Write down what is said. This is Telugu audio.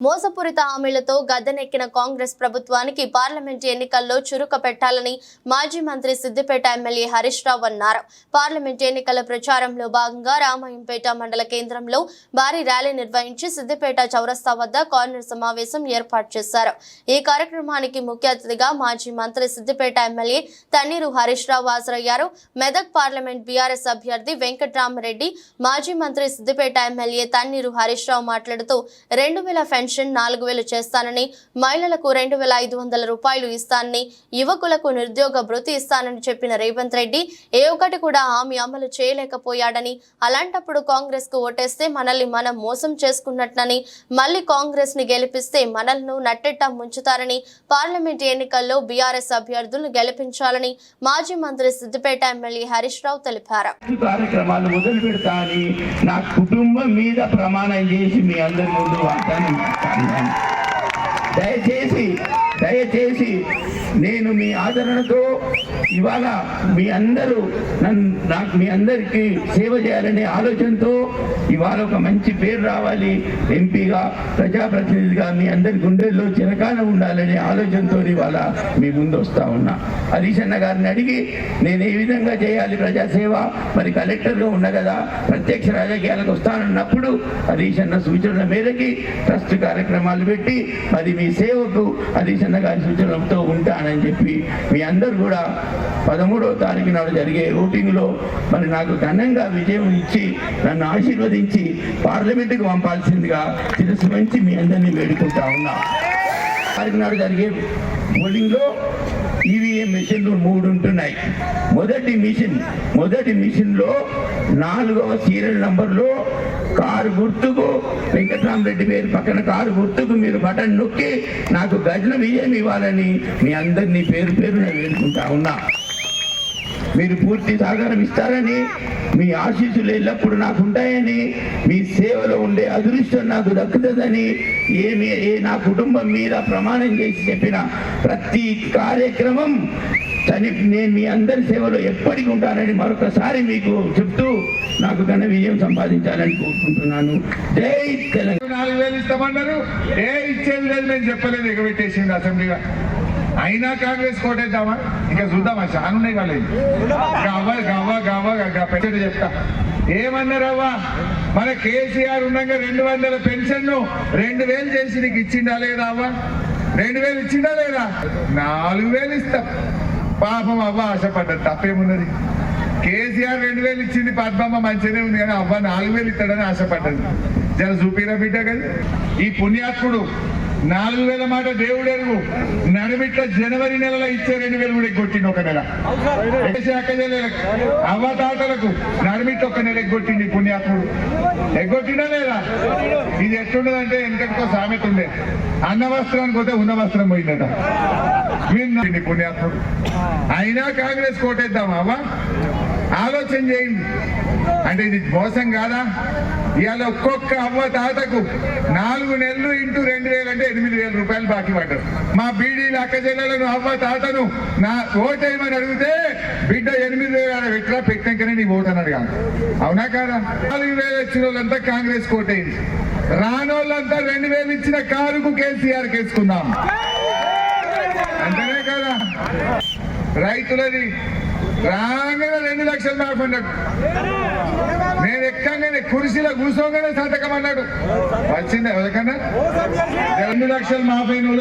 మోసపూరిత హామీలతో గద్దెనెక్కిన కాంగ్రెస్ ప్రభుత్వానికి పార్లమెంట్ ఎన్నికల్లో చురుక పెట్టాలని మాజీ మంత్రి సిద్దిపేట ఎమ్మెల్యే హరీష్ రావు అన్నారు. పార్లమెంట్ ఎన్నికల ప్రచారంలో భాగంగా రామాయంపేట మండల కేంద్రంలో భారీ ర్యాలీ నిర్వహించి సిద్దిపేట చౌరస్తా వద్ద కార్నర్ సమావేశం ఏర్పాటు చేశారు. ఈ కార్యక్రమానికి ముఖ్య అతిథిగా మాజీ మంత్రి సిద్దిపేట ఎమ్మెల్యే తన్నీరు హరీష్ రావు హాజరయ్యారు. మెదక్ పార్లమెంట్ బీఆర్ఎస్ అభ్యర్థి వెంకట్రామరెడ్డి మాజీ మంత్రి సిద్దిపేట ఎమ్మెల్యే తన్నీరు హరీష్ రావు మాట్లాడుతూ రెండు వేల పెన్షన్ నాలుగు వేలు చేస్తానని మహిళలకు రెండు వేల ఐదు వందల రూపాయలు ఇస్తానని యువకులకు నిరుద్యోగ భృతి ఇస్తానని చెప్పిన రేవంత్ రెడ్డి ఏ ఒక్కటి కూడా హామీ అమలు చేయలేకపోయాడని అలాంటప్పుడు కాంగ్రెస్కు ఓటేస్తే మనల్ని మనం మోసం చేసుకున్నట్లని మళ్ళీ కాంగ్రెస్ని గెలిపిస్తే మనల్ని నట్టెట్ట ముంచుతారని పార్లమెంట్ ఎన్నికల్లో బీఆర్ఎస్ అభ్యర్థులను గెలిపించాలని మాజీ మంత్రి సిద్దిపేట ఎమ్మెల్యే హరీష్ రావు తెలిపారు. కార్యక్రమాలు మొదలు పెడతా అని నా కుటుంబం మీద ప్రమాణం చేసి మీ అందరి ముందు వాగ్దానం దయచేసి దయచేసి ఆదరణతో ఇవాళ మీ అందరూ నన్ను నాకు మీ అందరికీ సేవ చేయాలనే ఆలోచనతో ఇవాళ ఒక మంచి పేరు రావాలి. ఎంపీగా ప్రజాప్రతినిధిగా మీ అందరి గుండెల్లో చిరకాలం ఉండాలనే ఆలోచనతో ఇవాళ మీ ముందు వస్తా ఉన్నా. హరీష్ అన్న గారిని అడిగి నేను ఏ విధంగా చేయాలి ప్రజాసేవ? మరి కలెక్టర్గా ఉన్న కదా ప్రత్యక్ష రాజకీయాలకు వస్తానన్నప్పుడు హరీష్ అన్న సూచనల మేరకి ట్రస్ట్ కార్యక్రమాలు పెట్టి మరి మీ సేవకు హరీష్ అన్న గారి సూచనలతో ఉంటానని చెప్పి మీ అందరు కూడా పదమూడవ తారీఖు నాడు జరిగే ఓటింగ్లో మరి నాకు ఘనంగా విజయం ఇచ్చి నన్ను ఆశీర్వదించి పార్లమెంటుకు పంపాల్సిందిగా శిరస్సు మీ అందరినీ వేడుకుంటా ఉన్నా. తారీఖు నాడు జరిగే పోలింగ్లో ఈవీఎం మిషన్లు మూడు ఉంటున్నాయి మొదటి మిషన్ మొదటి మిషన్లో నాలుగవ సీరియల్ నంబర్లో కారు గుర్తుకు వెంకటరామరెడ్డి పేరు పక్కన కారు గుర్తుకు మీరు బటన్ నొక్కి నాకు గజన విజయం ఇవ్వాలని మీ అందరినీ పేరు పేరున వేడుకుంటా ఉన్నా. మీరు పూర్తి సహకారం ఇస్తారని మీ ఆశీస్సులు ఎల్లప్పుడూ నాకు ఉంటాయని మీ సేవలో ఉండే అదృష్టం నాకు దక్కుతుందని ఏమి ఏ నా కుటుంబం మీద ప్రమాణం చేసి చెప్పిన ప్రతి కార్యక్రమం తని నేను మీ అందరి సేవలో ఎప్పటికీ ఉంటానని మరొకసారి మీకు చెప్తూ నాకు ఘన విజయం సంపాదించాలని కోరుకుంటున్నాను. జై తెలంగాణ. నాలుగు వేలు ఇస్తామన్నారు. ఏ ఇచ్చేది లేదు నేను చెప్పలేదు. ఎగబెట్టేసింది అసెంబ్లీగా అయినా కాంగ్రెస్ కోటేద్దామా? ఇంకా చూద్దామా? చానున్నాయి కాలేదు గవ్వ గవ్వ గవ్వ గవ్వ చెప్తా. ఏమన్నారవ్వా? మన కేసీఆర్ ఉండగా రెండు వందల పెన్షన్ రెండు వేలు చేసి నీకు ఇచ్చిండా లేదా అవ్వ? రెండు వేలు ఇచ్చిండా లేదా? నాలుగు వేలు ఇస్తా. పాపం అవ్వ ఆశపడ్డది తప్పేమున్నది? కేసీఆర్ రెండు వేలు ఇచ్చింది పద్మమ్మ మంచిగానే ఉంది కానీ అవ్వ నాలుగు వేలు ఇస్తాడని ఆశపడ్డది. జర చూపిరా బిడ్డ కదా ఈ పుణ్యాత్ముడు నాలుగు వేల మాట దేవుడు ఎరుగు నడిమిట్ల జనవరి నెలలో ఇచ్చే రెండు వేలు కూడా ఎగ్గొట్టింది ఒక నెల. వేసే అవ్వ తాతలకు నడిమిట్ల ఒక నెల ఎగ్గొట్టింది పుణ్యాత్ముడు. ఎగ్గొట్టినా లేదా? ఇది ఎట్లుండదంటే వెనకటికో సామెత ఉండే. అన్న వస్త్రానికి పోతే ఉన్న వస్త్రం పోయిందట. విన్నా పుణ్యాత్ముడు. అయినా కాంగ్రెస్ కోటేద్దామా అవ్వ. ఆలోచన చేయండి. అంటే ఇది మోసం కాదా? ఇవాళ ఒక్కొక్క అవ్వ తాతకు నాలుగు నెలలు ఇంటూ రెండు వేలు అంటే ఎనిమిది వేల రూపాయలు బాకీ పడ్డారు. మా బీడీలు అక్క అవ్వ తాతను నా ఓటేయమని అడిగితే బిడ్డ ఎనిమిది వేలు పెట్టరా పెట్టినాకనే నీ ఓటు అని అడిగాను. అవునా కాదా? నాలుగు వేలు ఇచ్చిన వాళ్ళంతా కాంగ్రెస్ కోటేది రానోళ్ళంతా రెండు వేలు ఇచ్చిన కారుకు కేసీఆర్ కేసుకుందాం. అంతేనే కదా? రైతులది. రాగానే రెండు లక్షలు మాఫ్ అన్నాడు. నేను ఎక్కగానే కుర్చీలో కూర్చోగానే సంతకం అన్నాడు. వచ్చిందా ఎవరికన్నా? రెండు లక్షలు మాఫ్